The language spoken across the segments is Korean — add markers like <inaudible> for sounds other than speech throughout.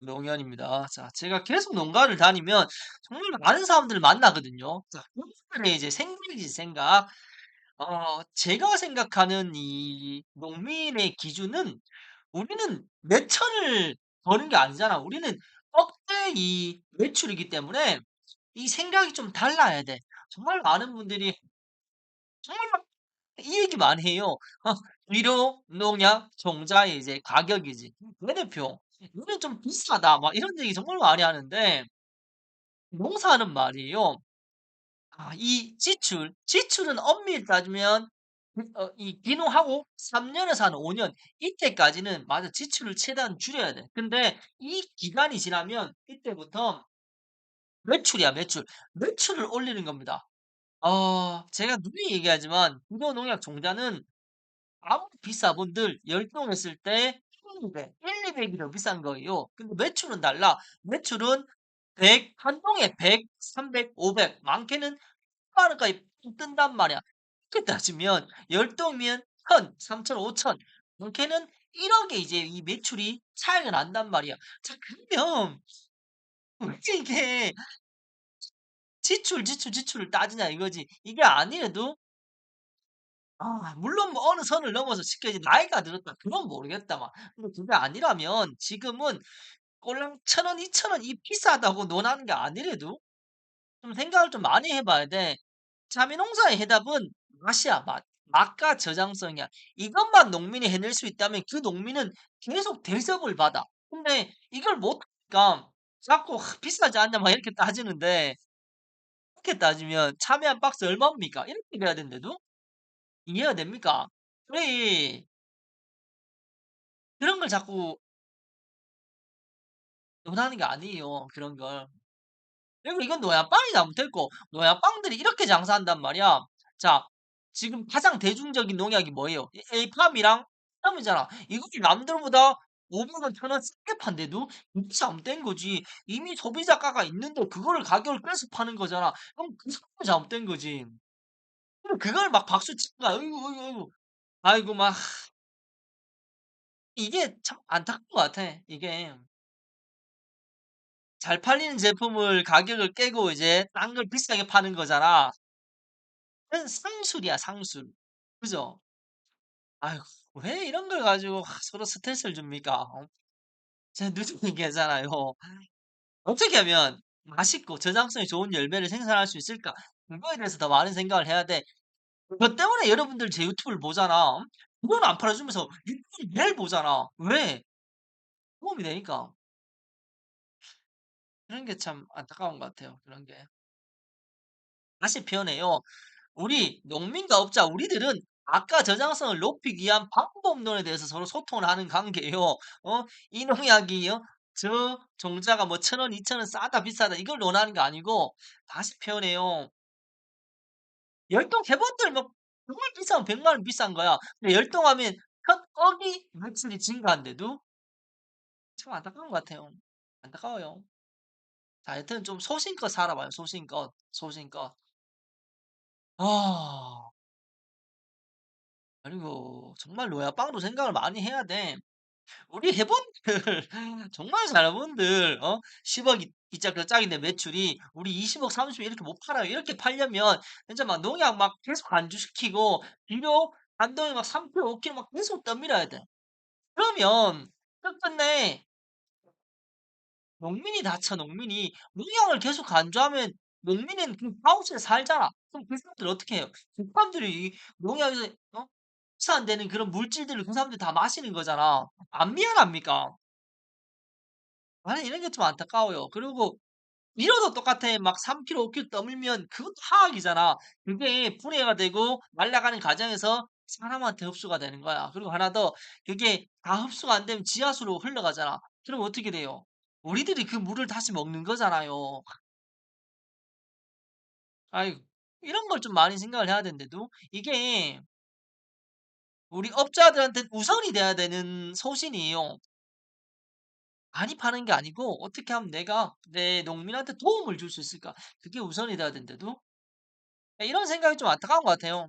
노년입니다. 자 제가 계속 농가를 다니면 정말 많은 사람들을 만나거든요. 자 그분들의 이제 생각이지 생각. 어 제가 생각하는 이 농민의 기준은 우리는 몇 천을 버는 게 아니잖아. 우리는 억대 이 매출이기 때문에 이 생각이 좀 달라야 돼. 정말 많은 분들이 정말 막이 얘기 많이 해요. 어 "위로 농약 종자의 이제 가격이지. 원래표 이거는 좀 비싸다." 막 이런 얘기 정말 많이 하는데 농사는 말이에요. 아 이 지출, 지출은 엄밀히 따지면 그어이 귀농하고 3 년에서 한 5년 이때까지는 맞아 지출을 최대한 줄여야 돼. 근데 이 기간이 지나면 이때부터 매출이야 매출. 매출을 올리는 겁니다. 어 제가 누누이 얘기하지만 비료 농약 종자는 아무리 비싸본들 열동했을 때 1,200, 1,200이 더 비싼 거예요. 근데 매출은 달라. 매출은 100, 한 동에 100, 300, 500, 많게는 만 원까지 뚝 뜬단 말이야. 그렇게 따지면 열동이면 1,000, 3,000, 5,000 많게는 1억에 이제 이 매출이 차이가 난단 말이야. 자 그러면 왜 이게 지출, 지출, 지출을 따지냐 이거지. 이게 아니래도 아 물론 뭐 어느 선을 넘어서 이제 나이가 들었다 그건 모르겠다만 근데 그게 아니라면 지금은 꼴랑 1,000 원, 2,000원 이 비싸다고 논하는 게 아니래도 좀 생각을 좀 많이 해 봐야 돼. 자미농사의 해답은 맛이야 맛. 맛과 저장성이야. 이것만 농민이 해낼 수 있다면 그 농민은 계속 대접을 받아. 근데 이걸 못하니까 자꾸 "하 비싸지 않냐." 막 이렇게 따지는데 그렇게 따지면 참외 한 박스 얼마입니까? 이렇게 돼야 되는데도 이해가 됩니까? 우리 그런 걸 자꾸 논하는 게 아니에요, 그런 걸. 그리고 이건 노약방이 잘못했고 노약방들이 이렇게 장사한단 말이야. 자 지금 가장 대중적인 농약이 뭐예요? 이 에이팜이랑 팜이잖아. 이것이 남들보다 500 원, 1,000원 싸게 판대도 이게 잘못된 거지. 이미 소비자가가 있는데 그거를 가격을 빼서 파는 거잖아. 그럼 그 사람이 잘못된 거지. 그걸 막 박수 치고 "어이구, 어이구." 아이고 막 이게 참 안타까운 것 같아, 이게. 잘 팔리는 제품을 가격을 깨고 이제 딴 걸 비싸게 파는 거잖아. 상술이야, 상술. 그죠? 아이고 왜 이런 걸 가지고 아 서로 스트레스를 줍니까? 어? 제가 늘 얘기하잖아요. 어떻게 하면 맛있고 저장성이 좋은 열매를 생산할 수 있을까? 그거에 대해서 더 많은 생각을 해야 돼. 그것 때문에 여러분들 제 유튜브를 보잖아. 음? 그건 안 팔아주면서 유튜브를 매일 보잖아. 왜? 도움이 되니까. 그런 게 참 안타까운 것 같아요, 그런 게. 다시 표현해요. 우리 농민과 업자 우리들은 아까 저장성을 높이기 위한 방법론에 대해서 서로 소통을 하는 관계예요. 어 이 농약이요. 저 종자가 뭐1,000 원, 2,000원 싸다 비싸다 이걸 논하는 게 아니고 다시 표현해요. 열동 개본들 뭐 정말 비싸면 1 0 0원 비싼 거야. 근데 열동하면 한 억이 매출이 증가한데도 참 안타까운 것 같아요. 안타까워요. 자 하여튼 좀 소신껏 살아봐요, 소신껏, 소신껏. 아. 그리고 정말 로야 빵도 생각을 많이 해야 돼. 우리 회원들 <laughs> 정말 잘분들 어 10억 이 이짝 저 짝인데 매출이 우리 20억 30억 이렇게 못 팔아요. 이렇게 팔려면 진짜 막 농약 막 계속 안주시키고 비료 한 동에 막3 킬로 5 킬로 막 계속 떠밀어야 돼. 그러면 끝끝내 농민이 다쳐 농민이. 농약을 계속 간주하면 농민은 그 하우스에 살잖아. 그럼 그 사람들 어떻게 해요? 그 사람들이 이 농약에서 어 흡수 안 되는 그런 물질들을 그 사람들이 다 마시는 거잖아. 안 미안합니까? 나는 이런 게 좀 안타까워요. 그리고 밀어도 똑같아. 막3 킬로 5 킬로 떠밀면 그것도 화학이잖아. 그게 분해가 되고 날아가는 과정에서 사람한테 흡수가 되는 거야. 그리고 하나 더 그게 다 흡수가 안 되면 지하수로 흘러가잖아. 그럼 어떻게 돼요? 우리들이 그 물을 다시 먹는 거잖아요. 아이고 이런 걸 좀 많이 생각을 해야 되는데도 이게 우리 업자들한테 우선이 돼야 되는 소신이에요. 많이 파는 게 아니고 '어떻게 하면 내가 내 농민한테 도움을 줄 수 있을까?' 그게 우선이 돼야 되는데도 예 이런 생각이 좀 안타까운 것 같아요.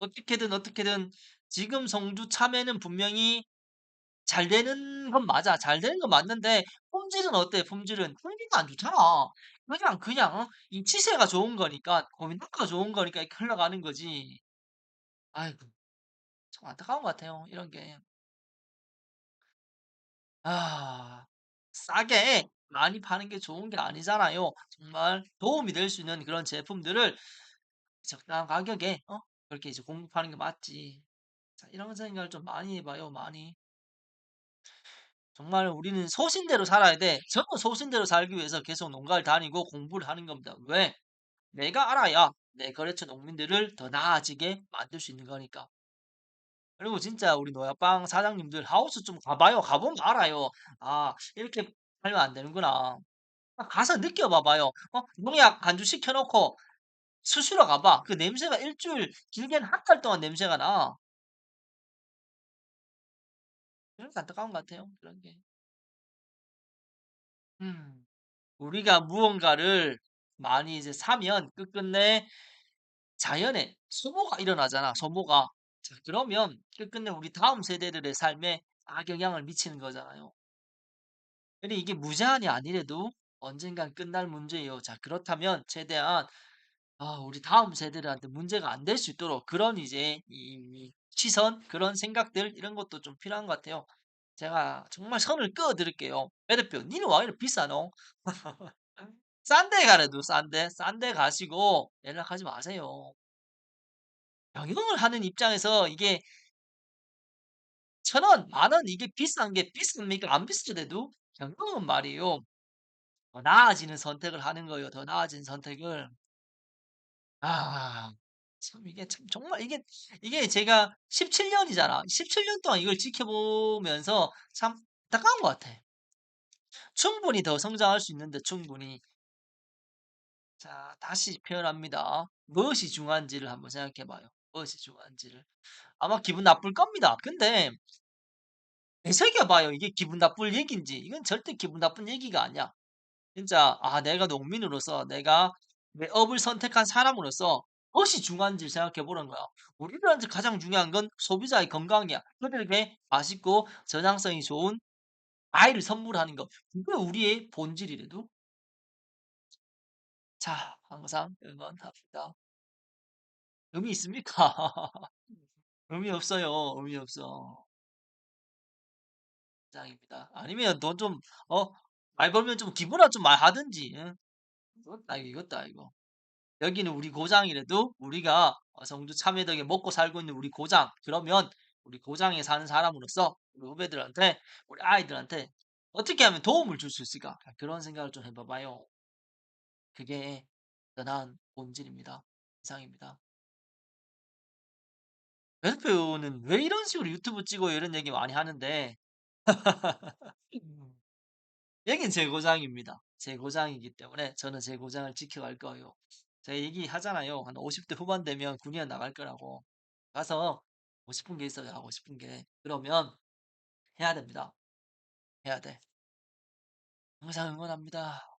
어떻게든, 어떻게든 지금 성주 참외는 분명히 잘 되는 건 맞아. 잘 되는 건 맞는데 품질은 어때 품질은? 품질도 안 좋잖아. 그냥, 그냥 어이 치세가 좋은 거니까 고민도가 좋은 거니까 이렇게 흘러가는 거지. 아이고 참 안타까운 것 같아요 이런 게. 아 싸게 많이 파는 게 좋은 게 아니잖아요. 정말 도움이 될 수 있는 그런 제품들을 적당한 가격에 어 그렇게 이제 공급하는 게 맞지. 자 이런 생각을 좀 많이 해 봐요 많이. 정말 우리는 소신대로 살아야 돼. 저도 소신대로 살기 위해서 계속 농가를 다니고 공부를 하는 겁니다. 왜? 내가 알아야 내 거래처 농민들을 더 나아지게 만들 수 있는 거니까. 그리고 진짜 우리 노약방 사장님들 하우스 좀 가 봐요. 가 보면 알아요. '아 이렇게 하면 안 되는구나.' 아 가서 느껴봐 봐요. 어 농약 간주 시켜 놓고 수시로 가 봐. 그 냄새가 1 주일 길게는 한 달 동안 냄새가 나. 그래서 안타까운 것 같아요 그런 게. 음. 우리가 무언가를 많이 이제 사면 끝끝내 자연에 소모가 일어나잖아 소모가. 자 그러면 끝끝내 우리 다음 세대들의 삶에 악영향을 미치는 거잖아요. 근데 이게 무제한이 아니래도 언젠간 끝날 문제예요. 자 그렇다면 최대한 아 우리 다음 세대들한테 문제가 안 될 수 있도록 그런 이제 이 시선 그런 생각들 이런 것도 좀 필요한 것 같아요. 제가 정말 선을 그어 드릴게요. "배 대표 니는 왜 이렇게 비싸노?" <laughs> 싼데 가래도 싼 데, 싼데 가시고 연락하지 마세요. 경영을 하는 입장에서 이게 1,000 원, 10,000원 이게 비싼 게 비쌉니까? 안 비싸더라도 경영은 말이에요. 더 나아지는 선택을 하는 거예요 더 나아진 선택을. 아. 참 이게 참 정말 이게 이게 제가 17 년이잖아. 17년 동안 이걸 지켜보면서 참 안타까운 것 같아. 충분히 더 성장할 수 있는데 충분히. 자 다시 표현합니다. 무엇이 중요한지를 한번 생각해 봐요. 무엇이 중요한지를. 아마 기분 나쁠 겁니다. 근데 되새겨 봐요. 이게 기분 나쁠 얘기인지. 이건 절대 기분 나쁜 얘기가 아니야. 진짜 아 내가 농민으로서 내가 내 업을 선택한 사람으로서 무엇이 중요한지를 생각해 보라는 거야. 우리들한테 가장 중요한 건 소비자의 건강이야. 그들에게 맛있고 저장성이 좋은 과일을 선물하는 것. 그게 우리의 본질이래도. 자 항상 응원합니다. 의미 있습니까? <laughs> 의미 없어요. 의미 없어. 이상입니다. 아니면 돈좀어 많이 벌면 좀 기부나 좀 많이 하든지 응? 아니고 이것도 아니고. 여기는 우리 고장이라도 우리가 어 성주 참외덕에 먹고 살고 있는 우리 고장 그러면 우리 고장에 사는 사람으로서 우리 후배들한테 우리 아이들한테 어떻게 하면 도움을 줄 수 있을까? 그런 생각을 좀 해봐 봐요. 그게 대단한 본질입니다. 이상입니다. 배 대표는 왜 이런 식으로 유튜브 찍어요? 이런 얘기 많이 하는데 여긴 제 고장입니다. 제 고장이기 때문에 저는 제 고장을 지켜갈 거예요. 제가 얘기하잖아요. 한 50 대 후반 되면 군의원 나갈 거라고. 가서 하고 싶은 게 있어요 하고 싶은 게. 그러면 해야 됩니다. 해야 돼. 항상 응원합니다.